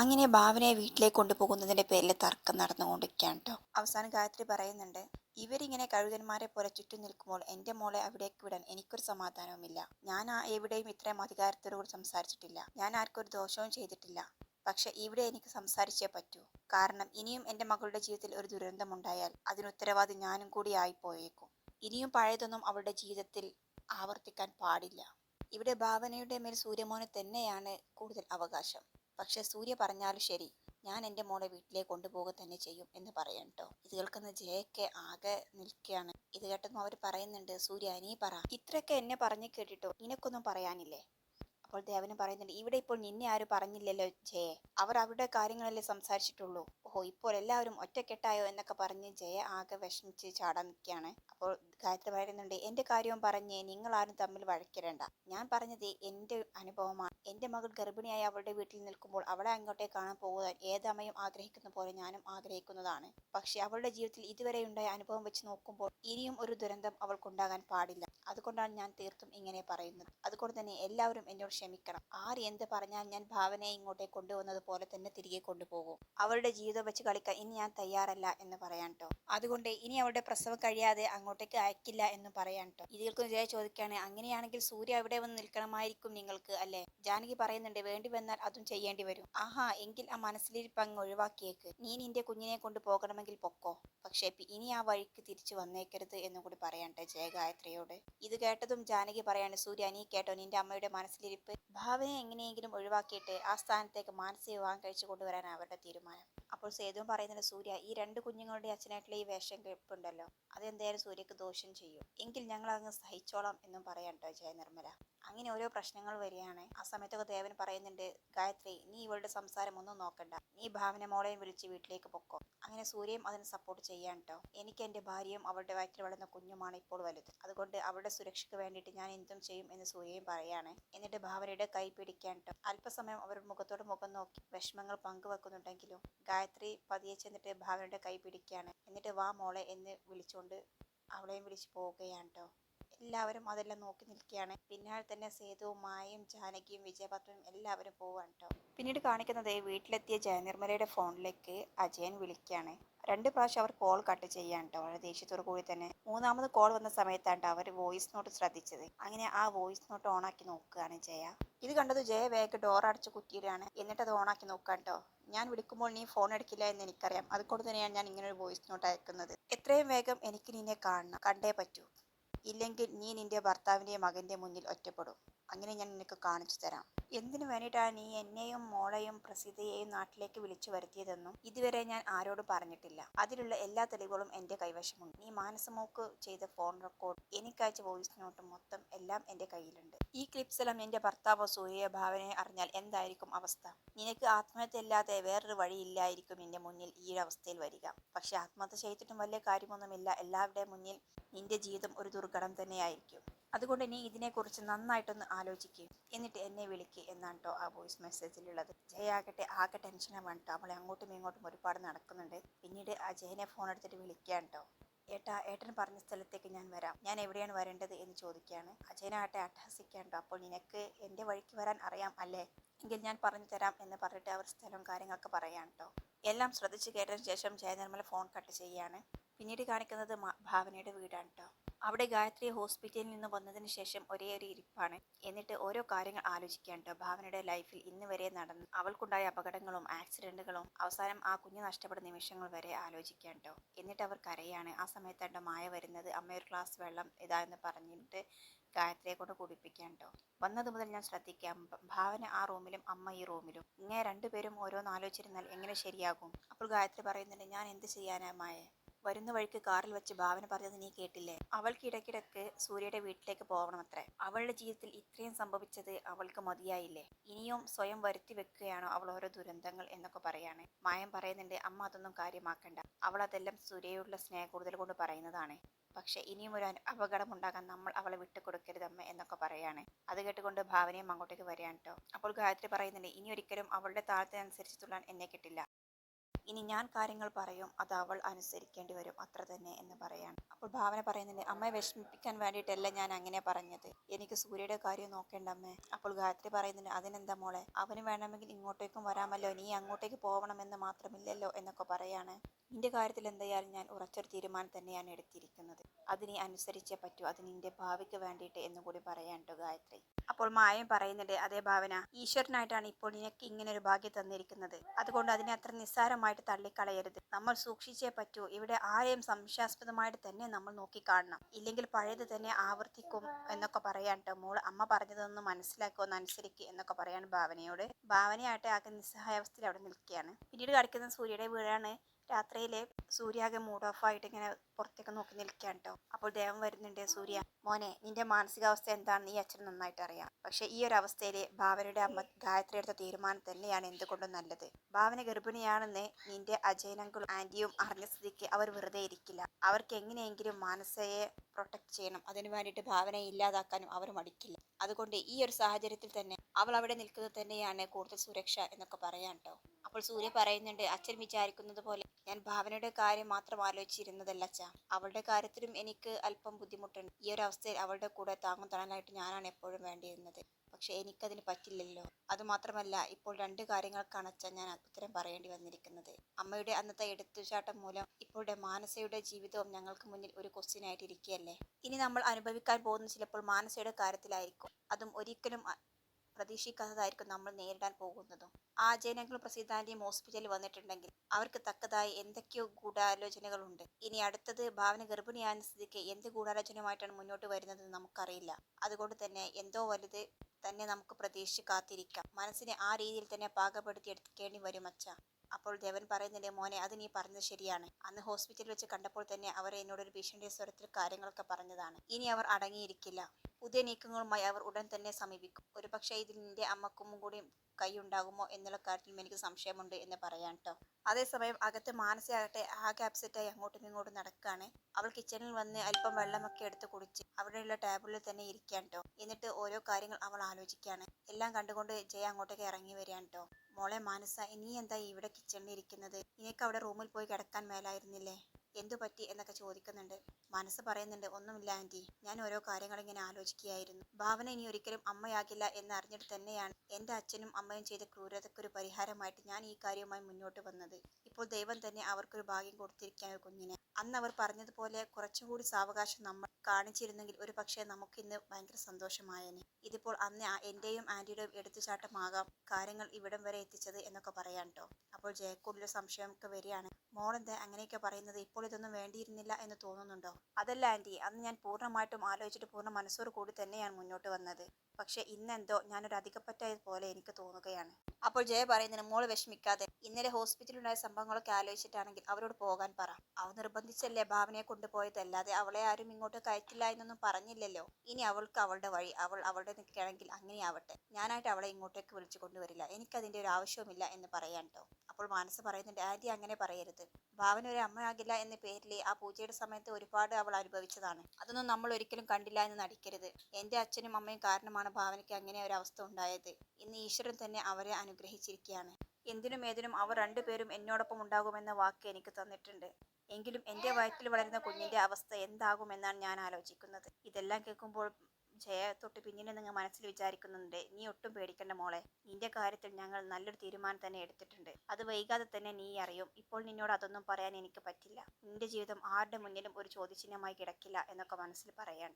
അങ്ങനെ ഭാവനയെ വീട്ടിലേക്ക് കൊണ്ടുപോകുന്നതിന്റെ പേരിൽ തർക്കം നടന്നുകൊണ്ടിരിക്കുകയാണ് കേട്ടോ അവസാനം ഗായത്രി പറയുന്നുണ്ട് ഇവരിങ്ങനെ കഴുകന്മാരെ പോലെ ചുറ്റും നിൽക്കുമ്പോൾ എന്റെ മോളെ അവിടേക്ക് വിടാൻ എനിക്കൊരു സമാധാനവുമില്ല. ഞാൻ ആ എവിടെയും ഇത്രയും അധികാരത്തോടുകൂടി സംസാരിച്ചിട്ടില്ല. ഞാൻ ആർക്കൊരു ദോഷവും ചെയ്തിട്ടില്ല. പക്ഷെ ഇവിടെ എനിക്ക് സംസാരിച്ചേ പറ്റൂ. കാരണം ഇനിയും എന്റെ മകളുടെ ജീവിതത്തിൽ ഒരു ദുരന്തമുണ്ടായാൽ അതിന് ഉത്തരവാദി ഞാനും കൂടി ആയിപ്പോയേക്കും. ഇനിയും പഴയതൊന്നും അവളുടെ ജീവിതത്തിൽ ആവർത്തിക്കാൻ പാടില്ല. ഇവിടെ ഭാവനയുടെ മേൽ സൂര്യമോനെ തന്നെയാണ് കൂടുതൽ അവകാശം. പക്ഷെ സൂര്യ പറഞ്ഞാലും ശരി ഞാൻ എന്റെ മോളെ വീട്ടിലേക്ക് കൊണ്ടുപോകുക തന്നെ ചെയ്യും എന്ന് പറയാം കേട്ടോ. ഇത് കേൾക്കുന്ന ജയൊക്കെ ആകെ നിൽക്കുകയാണ്. ഇത് കേട്ടതും അവർ പറയുന്നുണ്ട് സൂര്യ നീ പറ. ഇത്രയൊക്കെ എന്നെ പറഞ്ഞു കേട്ടിട്ടോ? നിനക്കൊന്നും പറയാനില്ലേ? അപ്പോൾ ദേവന് പറയുന്നുണ്ട് ഇവിടെ ഇപ്പോൾ നിന്നെ ആരും പറഞ്ഞില്ലല്ലോ ജയെ. അവർ അവരുടെ കാര്യങ്ങളല്ലേ സംസാരിച്ചിട്ടുള്ളൂ. ഓഹോ ഇപ്പോൾ എല്ലാവരും ഒറ്റക്കെട്ടായോ എന്നൊക്കെ പറഞ്ഞ് ജയ ആകെ വിഷമിച്ച് ചാടാൻ നിൽക്കുകയാണ്. അപ്പോൾ ഗായത്രി പറയുന്നുണ്ട് എന്റെ കാര്യവും പറഞ്ഞ് നിങ്ങൾ ആരും തമ്മിൽ വഴക്കിടണ്ട. ഞാൻ പറഞ്ഞത് എന്റെ അനുഭവമാണ്. എന്റെ മകൾ ഗർഭിണിയായി അവളുടെ വീട്ടിൽ നിൽക്കുമ്പോൾ അവളെ അങ്ങോട്ടേ കാണാൻ പോകുവാൻ ഏതമ്മയും ആഗ്രഹിക്കുന്ന പോലെ ഞാനും ആഗ്രഹിക്കുന്നതാണ്. പക്ഷേ അവളുടെ ജീവിതത്തിൽ ഇതുവരെ ഉണ്ടായ അനുഭവം വെച്ച് നോക്കുമ്പോൾ ഇനിയും ഒരു ദുരന്തം അവൾക്കുണ്ടാകാൻ പാടില്ല. അതുകൊണ്ടാണ് ഞാൻ തീർത്തും ഇങ്ങനെ പറയുന്നത്. അതുകൊണ്ട് തന്നെ എല്ലാവരും എന്നോട് ക്ഷമിക്കണം. ആര് എന്ത് പറഞ്ഞാൽ ഞാൻ ഭാവനയെ ഇങ്ങോട്ടേ കൊണ്ടുവന്നത് പോലെ തന്നെ തിരികെ കൊണ്ടുപോകും. അവളുടെ ജീവിതം വെച്ച് കളിക്കാൻ ഇനി ഞാൻ തയ്യാറല്ല എന്ന് പറയാൻ കേട്ടോ അതുകൊണ്ട് ഇനി അവളുടെ പ്രസവം കഴിയാതെ അങ്ങോട്ടേക്ക് അയക്കില്ല എന്ന് പറയാൻ കേട്ടോ ഇതിൽക്കും കേൾക്കുന്ന ജയ ചോദിക്കുകയാണ് അങ്ങനെയാണെങ്കിൽ സൂര്യ അവിടെ വന്ന് നിൽക്കണമായിരിക്കും നിങ്ങൾക്ക് അല്ലേ? ജാനകി പറയുന്നുണ്ട് വേണ്ടി വന്നാൽ അതും ചെയ്യേണ്ടി വരും. ആഹാ എങ്കിൽ ആ മനസ്സിലിരിപ്പ് അങ്ങ് ഒഴിവാക്കിയേക്ക്. നീ നിന്റെ കുഞ്ഞിനെ കൊണ്ട് പോകണമെങ്കിൽ പൊക്കോ. പക്ഷേ ഇനി ആ വഴിക്ക് തിരിച്ചു വന്നേക്കരുത് എന്നും കൂടി പറയട്ടെ ജയഗായത്രിയോട് ഇത് കേട്ടതും ജാനകി പറയാണ് സൂര്യ നീ കേട്ടോ നിന്റെ അമ്മയുടെ മനസ്സിലിരിപ്പ്. ഭാവനയെ എങ്ങനെയെങ്കിലും ഒഴിവാക്കിയിട്ട് ആ സ്ഥാനത്തേക്ക് മാനസിക വിവാഹം കഴിച്ചു കൊണ്ടുവരാൻ അവരുടെ തീരുമാനം. അപ്പോൾ സേതു പറയുന്നുണ്ട് സൂര്യ ഈ രണ്ട് കുഞ്ഞുങ്ങളുടെ അച്ഛനായിട്ടുള്ള ഈ വേഷം കേൾപ്പുണ്ടല്ലോ അതെന്തായാലും സൂര്യക്ക് ദോഷം ചെയ്യും. എങ്കിൽ ഞങ്ങൾ അങ്ങ് സഹിച്ചോളാം എന്നും പറയാം കേട്ടോ ജയ നിർമ്മല അങ്ങനെ ഓരോ പ്രശ്നങ്ങൾ വരികയാണ്. ആ സമയത്തൊക്കെ ദേവൻ പറയുന്നുണ്ട് ഗായത്രി നീ ഇവളുടെ സംസാരം ഒന്നും നോക്കണ്ട. നീ ഭാവന മോളെയും വിളിച്ച് വീട്ടിലേക്ക് പൊക്കോ. അങ്ങനെ സൂര്യയും അതിന് സപ്പോർട്ട് ചെയ്യാൻ കേട്ടോ എനിക്ക് എന്റെ ഭാര്യയും അവളുടെ വയറ്റിൽ വളർന്ന കുഞ്ഞുമാണ് ഇപ്പോൾ വലുത്. അതുകൊണ്ട് അവളുടെ സുരക്ഷയ്ക്ക് വേണ്ടിയിട്ട് ഞാൻ എന്തും ചെയ്യും എന്ന് സൂര്യയും പറയാണ്. എന്നിട്ട് ഭാവനയുടെ കൈ പിടിക്കാൻ കേട്ടോ അല്പസമയം അവരുടെ മുഖത്തോട് മുഖം നോക്കി വിഷമങ്ങൾ പങ്കുവെക്കുന്നുണ്ടെങ്കിലും ഗായത്രി പതിയെ ചെന്നിട്ട് ഭാവനയുടെ കൈ പിടിക്കുകയാണ്. എന്നിട്ട് വാ മോളെ എന്ന് വിളിച്ചുകൊണ്ട് അവളെയും വിളിച്ച് പോവുകയാണ് കേട്ടോ എല്ലാവരും അതെല്ലാം നോക്കി നിൽക്കുകയാണ്. പിന്നാലെ തന്നെ സേതുവും മായയും ജാനകിയും വിജയപത്മനും എല്ലാവരും പോവാണ് കേട്ടോ പിന്നീട് കാണിക്കുന്നത് വീട്ടിലെത്തിയ ജയനിർമ്മലയുടെ ഫോണിലേക്ക് അജയൻ വിളിക്കുകയാണ്. രണ്ട് പ്രാവശ്യം അവർ കോൾ കട്ട് ചെയ്യാൻ കേട്ടോ വളരെ ദേഷ്യത്തോടു കൂടി തന്നെ. മൂന്നാമത് കോൾ വന്ന സമയത്താണ് അവർ വോയിസ് നോട്ട് ശ്രദ്ധിച്ചത്. അങ്ങനെ ആ വോയിസ് നോട്ട് ഓണാക്കി നോക്കുകയാണ് ജയ. ഇത് കണ്ടത് ജയ വേഗം ഡോർ അടച്ച് കുറ്റിയിലാണ് എന്നിട്ട് അത് ഓണാക്കി നോക്കാൻ കേട്ടോ ഞാൻ വിളിക്കുമ്പോൾ നീ ഫോൺ എടുക്കില്ല എന്ന് എനിക്കറിയാം. അതുകൊണ്ട് തന്നെയാണ് ഞാൻ ഇങ്ങനെ ഒരു വോയിസ് നോട്ട് അയക്കുന്നത്. എത്രയും വേഗം എനിക്ക് നിന്നെ കാണണം. കണ്ടേ പറ്റൂ. ഇല്ലെങ്കിൽ നീ നിന്റെ ഭർത്താവിന്റെ മകന്റെ മുന്നിൽ ഒറ്റപ്പെടും. അങ്ങനെ ഞാൻ നിനക്ക് കാണിച്ചു തരാം. എന്തിനു വേണ്ടിയിട്ടാണ് നീ എന്നെയും മോളെയും പ്രസിദ്ധയെയും നാട്ടിലേക്ക് വിളിച്ചു വരുത്തിയതെന്നും ഇതുവരെ ഞാൻ ആരോടും പറഞ്ഞിട്ടില്ല. അതിലുള്ള എല്ലാ തെളിവുകളും എന്റെ കൈവശമുണ്ട്. നീ മാനസമോക്ക് ചെയ്ത ഫോൺ റെക്കോർഡ് എനിക്കയച്ച വോയിസ് നോട്ട് മൊത്തം എല്ലാം എന്റെ കയ്യിലുണ്ട്. ഈ ക്ലിപ്സ് എല്ലാം എന്റെ ഭർത്താവോ സൂര്യ ഭാവനയെ അറിഞ്ഞാൽ എന്തായിരിക്കും അവസ്ഥ? നിനക്ക് ആത്മഹത്യ അല്ലാതെ വേറൊരു വഴിയില്ലായിരിക്കും നിന്റെ മുന്നിൽ ഈ അവസ്ഥയിൽ വരിക. പക്ഷെ ആത്മഹത്യ ചെയ്തിട്ടും വലിയ കാര്യമൊന്നുമില്ല. എല്ലാവരുടെയും മുന്നിൽ നിന്റെ ജീവിതം ഒരു ദുർഘടം തന്നെയായിരിക്കും. അതുകൊണ്ട് നീ ഇതിനെക്കുറിച്ച് നന്നായിട്ടൊന്ന് ആലോചിക്കുക എന്നിട്ട് എന്നെ വിളിക്കുക എന്നാണ് കേട്ടോ ആ വോയിസ് മെസ്സേജിലുള്ളത് ജയാകട്ടെ ആകെ ടെൻഷനാണ് കേട്ടോ അവളെ അങ്ങോട്ടും ഇങ്ങോട്ടും ഒരുപാട് നടക്കുന്നുണ്ട്. പിന്നീട് ആ ജയനെ ഫോൺ എടുത്തിട്ട് വിളിക്കുകയാണ് കേട്ടോ ഏട്ടാ ഏട്ടൻ പറഞ്ഞ സ്ഥലത്തേക്ക് ഞാൻ വരാം. ഞാൻ എവിടെയാണ് വരേണ്ടത് എന്ന് ചോദിക്കുകയാണ് അജയനാകട്ടെ അട്ടഹസിക്കാണ്ടോ അപ്പോൾ നിനക്ക് എന്റെ വഴിക്ക് വരാൻ അറിയാം അല്ലേ? എങ്കിൽ ഞാൻ പറഞ്ഞു തരാം എന്ന് പറഞ്ഞിട്ട് അവർ സ്ഥലവും കാര്യങ്ങളൊക്കെ പറയുകയാണ് കേട്ടോ എല്ലാം ശ്രദ്ധിച്ച് കേട്ടതിന് ശേഷം ജയനിർമ്മല ഫോൺ കട്ട് ചെയ്യാണ്. പിന്നീട് കാണിക്കുന്നത് ഭാവനയുടെ വീടാണ് കേട്ടോ അവിടെ ഗായത്രി ഹോസ്പിറ്റലിൽ നിന്ന് വന്നതിന് ശേഷം ഒരേ ഒരു ഇരിപ്പാണ്. എന്നിട്ട് ഓരോ കാര്യങ്ങൾ ആലോചിക്കാൻ കേട്ടോ ഭാവനയുടെ ലൈഫിൽ ഇന്ന് വരെ നടന്ന അവൾക്കുണ്ടായ അപകടങ്ങളും ആക്സിഡന്റുകളും അവസാനം ആ കുഞ്ഞ് നഷ്ടപ്പെട്ട നിമിഷങ്ങൾ വരെ ആലോചിക്കാൻ കേട്ടോ എന്നിട്ട് അവർ കരയാണ്. ആ സമയത്താണ്ടോ മായ വരുന്നത് അമ്മ ഒരു ഗ്ലാസ് വെള്ളം ഇതാ എന്ന് പറഞ്ഞിട്ട് ഗായത്രിയെ കൊണ്ട് കുടിപ്പിക്കാൻ കേട്ടോ വന്നത് മുതൽ ഞാൻ ശ്രദ്ധിക്കാം. ഭാവന ആ റൂമിലും അമ്മ ഈ റൂമിലും. ഇങ്ങനെ രണ്ടുപേരും ഓരോന്ന് ആലോചിച്ചിരുന്നാൽ എങ്ങനെ ശരിയാകും? അപ്പോൾ ഗായത്രി പറയുന്നുണ്ട് ഞാൻ എന്ത് ചെയ്യാനാ മായ? വരുന്ന വഴിക്ക് കാറിൽ വെച്ച് ഭാവന പറഞ്ഞത് നീ കേട്ടില്ലേ? അവൾക്ക് ഇടയ്ക്കിടയ്ക്ക് സൂര്യയുടെ വീട്ടിലേക്ക് പോകണം അത്രേ അവളുടെ ജീവിതത്തിൽ ഇത്രയും സംഭവിച്ചത് അവൾക്ക് മതിയായില്ലേ? ഇനിയും സ്വയം വരുത്തി വെക്കുകയാണോ അവൾ ഓരോ ദുരന്തങ്ങൾ എന്നൊക്കെ പറയാണ്. മായം പറയുന്നുണ്ട് അമ്മ അതൊന്നും കാര്യമാക്കണ്ട. അവൾ അതെല്ലാം സൂര്യയോടുള്ള സ്നേഹ കൂടുതൽ കൊണ്ട് പറയുന്നതാണ്. പക്ഷെ ഇനിയും ഒരു അന- അപകടം ഉണ്ടാകാൻ നമ്മൾ അവളെ വിട്ടു വിട്ടുകൊടുക്കരുതമ്മ എന്നൊക്കെ പറയാണ്. അത് കേട്ടുകൊണ്ട് ഭാവനയും അങ്ങോട്ടേക്ക് വരികയാണ് കേട്ടോ അപ്പോൾ ഗായത്രി പറയുന്നുണ്ട് ഇനി ഒരിക്കലും അവളുടെ താളത്തിനനുസരിച്ച് തുള്ളാൻ എന്നെ കിട്ടില്ല. ഇനി ഞാൻ കാര്യങ്ങൾ പറയും അത് അവൾ അനുസരിക്കേണ്ടി വരും. അത്ര തന്നെ എന്ന് പറയാണ്. അപ്പോൾ ഭാവന പറയുന്നുണ്ട് അമ്മയെ വിഷമിപ്പിക്കാൻ വേണ്ടിയിട്ടല്ല ഞാൻ അങ്ങനെ പറഞ്ഞത്? എനിക്ക് സൂര്യയുടെ കാര്യം നോക്കേണ്ട അമ്മേ. അപ്പോൾ ഗായത്രി പറയുന്നുണ്ട് അതിനെന്താ മോളെ? അവന് വേണമെങ്കിൽ ഇങ്ങോട്ടേക്കും വരാമല്ലോ. നീ അങ്ങോട്ടേക്ക് പോകണമെന്ന് മാത്രമില്ലല്ലോ എന്നൊക്കെ പറയാണ്. നിന്റെ കാര്യത്തിൽ എന്തായാലും ഞാൻ ഉറച്ചൊരു തീരുമാനം തന്നെയാണ് എടുത്തിരിക്കുന്നത്. അതിനെ അനുസരിച്ചേ പറ്റൂ. അത് നിന്റെ ഭാവിക്ക് വേണ്ടിയിട്ട് എന്ന് കൂടി പറയാൻ കേട്ടോ ഗായത്രി. അപ്പോൾ മായം പറയുന്നുണ്ട് അതേ ഭാവന ഈശ്വരനായിട്ടാണ് ഇപ്പോൾ നിനക്ക് ഇങ്ങനെ ഒരു ഭാഗ്യം തന്നിരിക്കുന്നത്. അതുകൊണ്ട് അതിനെ അത്ര നിസ്സാരമായിട്ട് തള്ളിക്കളയരുത്. നമ്മൾ സൂക്ഷിച്ചേ പറ്റൂ. ഇവിടെ ആരെയും സംശയാസ്പദമായിട്ട് തന്നെ നമ്മൾ നോക്കിക്കാണണം. ഇല്ലെങ്കിൽ പഴയത് തന്നെ ആവർത്തിക്കും എന്നൊക്കെ പറയാൻ കേട്ടോ മോൾ അമ്മ പറഞ്ഞതൊന്ന് മനസ്സിലാക്കുക ഒന്ന് അനുസരിക്കുക എന്നൊക്കെ പറയാണ് ഭാവനയോട്. ഭാവനയായിട്ട് ആകെ നിസ്സഹായാവസ്ഥയിൽ അവിടെ നിൽക്കുകയാണ്. പിന്നീട് കാണിക്കുന്ന സൂര്യയുടെ വീടാണ് രാത്രിയിലെ സൂര്യാകെ മൂഡ് ഓഫ് ആയിട്ട് ഇങ്ങനെ പുറത്തേക്ക് നോക്കി നിൽക്കാൻ കേട്ടോ അപ്പോൾ ദേവൻ വരുന്നുണ്ട് സൂര്യ മോനെ നിന്റെ മാനസികാവസ്ഥ എന്താണെന്ന് ഈ അച്ഛൻ നന്നായിട്ട് അറിയാം. പക്ഷെ ഈ ഒരു അവസ്ഥയിൽ ഭാവനയുടെ അമ്മ ഗായത്രി എടുത്ത തീരുമാനം തന്നെയാണ് എന്തുകൊണ്ടും നല്ലത്. ഭാവന ഗർഭിണിയാണെന്ന് നിന്റെ അജയനങ്കളും ആന്റിയും അറിഞ്ഞ സ്ഥിതിക്ക് അവർ വെറുതെ ഇരിക്കില്ല. അവർക്ക് എങ്ങനെയെങ്കിലും മാനസയെ പ്രൊട്ടക്ട് ചെയ്യണം. അതിനു വേണ്ടിയിട്ട് ഭാവനയെ ഇല്ലാതാക്കാനും അവർ മടിക്കില്ല. അതുകൊണ്ട് ഈ ഒരു സാഹചര്യത്തിൽ തന്നെ അവൾ അവിടെ നിൽക്കുന്നത് തന്നെയാണ് കൂടുതൽ സുരക്ഷ എന്നൊക്കെ പറയാൻ കേട്ടോ അപ്പോൾ സൂര്യ പറയുന്നുണ്ട് അച്ഛൻ വിചാരിക്കുന്നത് പോലെ ഞാൻ ഭാവനയുടെ കാര്യം മാത്രം ആലോചിച്ചിരുന്നതല്ല അച്ഛ. അവളുടെ കാര്യത്തിലും എനിക്ക് അല്പം ബുദ്ധിമുട്ടുണ്ട്. ഈ ഒരു അവസ്ഥയിൽ അവളുടെ കൂടെ താങ്ങും തണലായിട്ട് ഞാനാണ് എപ്പോഴും വേണ്ടിയിരുന്നത്. പക്ഷെ എനിക്കതിന് പറ്റില്ലല്ലോ. അതുമാത്രമല്ല ഇപ്പോൾ രണ്ട് കാര്യങ്ങൾക്കാണ് അച്ഛൻ ഞാൻ ഉത്തരം പറയേണ്ടി വന്നിരിക്കുന്നത്. അമ്മയുടെ അന്നത്തെ എടുത്തുചാട്ടം മൂലം ഇപ്പോഴുടെ മാനസയുടെ ജീവിതവും ഞങ്ങൾക്ക് മുന്നിൽ ഒരു ഇരിക്കുകയല്ലേ ഇനി നമ്മൾ അനുഭവിക്കാൻ പോകുന്ന ചിലപ്പോൾ മാനസയുടെ കാര്യത്തിലായിരിക്കും. അതും ഒരിക്കലും പ്രതീക്ഷിക്കാത്തതായിരിക്കും നമ്മൾ നേരിടാൻ പോകുന്നതും. ആ ജനങ്ങളും പ്രസിദ്ധാന്റെയും ഹോസ്പിറ്റലിൽ വന്നിട്ടുണ്ടെങ്കിൽ അവർക്ക് തക്കതായി എന്തൊക്കെയോ ഗൂഢാലോചനകളുണ്ട്. ഇനി അടുത്തത് ഭാവന ഗർഭിണിയായ സ്ഥിതിക്ക് എന്ത് ഗൂഢാലോചനയുമായിട്ടാണ് മുന്നോട്ട് വരുന്നത് നമുക്കറിയില്ല. അതുകൊണ്ട് തന്നെ എന്തോ വലുത് തന്നെ നമുക്ക് പ്രതീക്ഷിച്ച് കാത്തിരിക്കാം മനസ്സിനെ ആ രീതിയിൽ തന്നെ പാകപ്പെടുത്തി എടുക്കേണ്ടി വരും അച്ഛ. അപ്പോൾ ദേവൻ പറയുന്നുണ്ട് മോനെ അത് നീ പറഞ്ഞത് ശരിയാണ്. അന്ന് ഹോസ്പിറ്റലിൽ വെച്ച് കണ്ടപ്പോൾ തന്നെ അവർ എന്നോടൊരു ഭീഷണിയുടെ സ്വരത്തിൽ കാര്യങ്ങളൊക്കെ പറഞ്ഞതാണ്. ഇനി അവർ അടങ്ങിയിരിക്കില്ല. പുതിയ നീക്കങ്ങളുമായി അവർ ഉടൻ തന്നെ സമീപിക്കും. ഒരുപക്ഷെ ഇതിൽ നിന്റെ അമ്മക്കും കൂടി കൈയുണ്ടാകുമോ എന്നുള്ള കാര്യത്തിലും എനിക്ക് സംശയമുണ്ട് എന്ന് പറയാൻ കേട്ടോ അതേസമയം അകത്ത് മാനസയാകട്ടെ ആകെ അപ്സെറ്റായി അങ്ങോട്ടും ഇങ്ങോട്ടും നടക്കുകയാണ്. അവൾ കിച്ചണിൽ വന്ന് അല്പം വെള്ളമൊക്കെ എടുത്ത് കുടിച്ച് അവിടെയുള്ള ടേബിളിൽ തന്നെ ഇരിക്കാൻ കേട്ടോ എന്നിട്ട് ഓരോ കാര്യങ്ങൾ അവൾ ആലോചിക്കുകയാണ്. എല്ലാം കണ്ടുകൊണ്ട് ജയ അങ്ങോട്ടേക്ക് ഇറങ്ങി വരികയാണ് കേട്ടോ മോളെ മാനസ നീ എന്താ ഇവിടെ കിച്ചണിൽ ഇരിക്കുന്നത്? നിനക്ക് അവിടെ റൂമിൽ പോയി കിടക്കാൻ മേലായിരുന്നില്ലേ? എന്തു പറ്റി എന്നൊക്കെ ചോദിക്കുന്നുണ്ട്. മനസ്സ് പറയുന്നുണ്ട് ഒന്നുമില്ല ആന്റി. ഞാൻ ഓരോ കാര്യങ്ങൾ ഇങ്ങനെ ആലോചിക്കുകയായിരുന്നു. ഭാവന ഇനി ഒരിക്കലും അമ്മയാകില്ല എന്ന് അറിഞ്ഞിട്ട് തന്നെയാണ് എന്റെ അച്ഛനും അമ്മയും ചെയ്ത ക്രൂരതയ്ക്കൊരു പരിഹാരമായിട്ട് ഞാൻ ഈ കാര്യവുമായി മുന്നോട്ട് വന്നത്. ഇപ്പോൾ ദൈവം തന്നെ അവർക്കൊരു ഭാഗ്യം കൊടുത്തിരിക്കാൻ കുഞ്ഞിനെ. അന്ന് അവർ പറഞ്ഞതുപോലെ കുറച്ചുകൂടി സാവകാശം നമ്മൾ കാണിച്ചിരുന്നെങ്കിൽ ഒരു പക്ഷേ നമുക്ക് ഇന്ന് ഭയങ്കര സന്തോഷമായേനെ. ഇതിപ്പോൾ അന്ന് എന്റെയും ആന്റിയുടെയും എടുത്തുചാട്ടമാകാം. കാര്യങ്ങൾ ഇവിടം വരെ എത്തിച്ചത് എന്നൊക്കെ പറയാൻ കേട്ടോ അപ്പോൾ ജയക്കൂടിലെ സംശയമൊക്കെ വരികയാണ്. മോളെന്താ അങ്ങനെയൊക്കെ പറയുന്നത്? ഇപ്പോൾ ഇതൊന്നും വേണ്ടിയിരുന്നില്ല എന്ന് തോന്നുന്നുണ്ടോ? അതല്ല ആന്റി അന്ന് ഞാൻ പൂർണമായിട്ടും ആലോചിച്ചിട്ട് പൂർണ മനസ്സോട് കൂടി തന്നെയാണ് മുന്നോട്ട് വന്നത്. പക്ഷെ ഇന്നെന്തോ ഞാനൊരു അധികപ്പറ്റായത് പോലെ എനിക്ക് തോന്നുകയാണ്. അപ്പോൾ ജയ പറയുന്നതിന് മോൾ വിഷമിക്കാതെ ഇന്നലെ ഹോസ്പിറ്റലിലുണ്ടായ സംഭവങ്ങളൊക്കെ ആലോചിച്ചിട്ടാണെങ്കിൽ അവരോട് പോകാൻ പറ. അവ നിർബന്ധിച്ചല്ലേ ഭാവനയെ കൊണ്ടുപോയതല്ലാതെ അവളെ ആരും ഇങ്ങോട്ട് കയറ്റില്ല എന്നൊന്നും പറഞ്ഞില്ലല്ലോ. ഇനി അവൾക്ക് അവളുടെ വഴി അവൾ അവളുടെ നിൽക്കുകയാണെങ്കിൽ അങ്ങനെയാവട്ടെ ഞാനായിട്ട് അവളെ ഇങ്ങോട്ടേക്ക് വിളിച്ചു കൊണ്ടുവരില്ല. എനിക്കതിന്റെ ഒരു ആവശ്യവുമില്ല എന്ന് പറയാൻ കേട്ടോ അപ്പോൾ മാനസ പറയുന്നുണ്ട് ആന്റി അങ്ങനെ പറയരുത്. ഭാവന ഒരു അമ്മയാകില്ല എന്ന പേരിൽ ആ പൂജയുടെ സമയത്ത് ഒരുപാട് അവൾ അനുഭവിച്ചതാണ്. അതൊന്നും നമ്മൾ ഒരിക്കലും കണ്ടില്ല എന്ന് നടിക്കരുത്. എന്റെ അച്ഛനും അമ്മയും കാരണമാണ് ഭാവനയ്ക്ക് അങ്ങനെ ഒരു അവസ്ഥ ഉണ്ടായത്. ഇന്ന് ഈശ്വരൻ തന്നെ അവരെ അനുഗ്രഹിച്ചിരിക്കുകയാണ്. എന്തിനും ഏതിനും അവർ രണ്ടുപേരും എന്നോടൊപ്പം ഉണ്ടാകുമെന്ന വാക്ക് എനിക്ക് തന്നിട്ടുണ്ട്. എങ്കിലും എന്റെ വയറ്റിൽ വളരുന്ന കുഞ്ഞിന്റെ അവസ്ഥ എന്താകുമെന്നാണ് ഞാൻ ആലോചിക്കുന്നത്. ഇതെല്ലാം കേൾക്കുമ്പോൾ ജയ തൊട്ട് പിന്നീട് നിങ്ങൾ മനസ്സിൽ വിചാരിക്കുന്നുണ്ട്. നീ ഒട്ടും പേടിക്കണ്ട മോളെ. നിന്റെ കാര്യത്തിൽ ഞങ്ങൾ നല്ലൊരു തീരുമാനം തന്നെ എടുത്തിട്ടുണ്ട്. അത് വൈകാതെ തന്നെ നീ അറിയും. ഇപ്പോൾ നിന്നോട് അതൊന്നും പറയാൻ എനിക്ക് പറ്റില്ല. നിന്റെ ജീവിതം ആരുടെ മുന്നിലും ഒരു ചോദ്യചിഹ്നമായി കിടക്കില്ല എന്നൊക്കെ മനസ്സിൽ പറയാൻ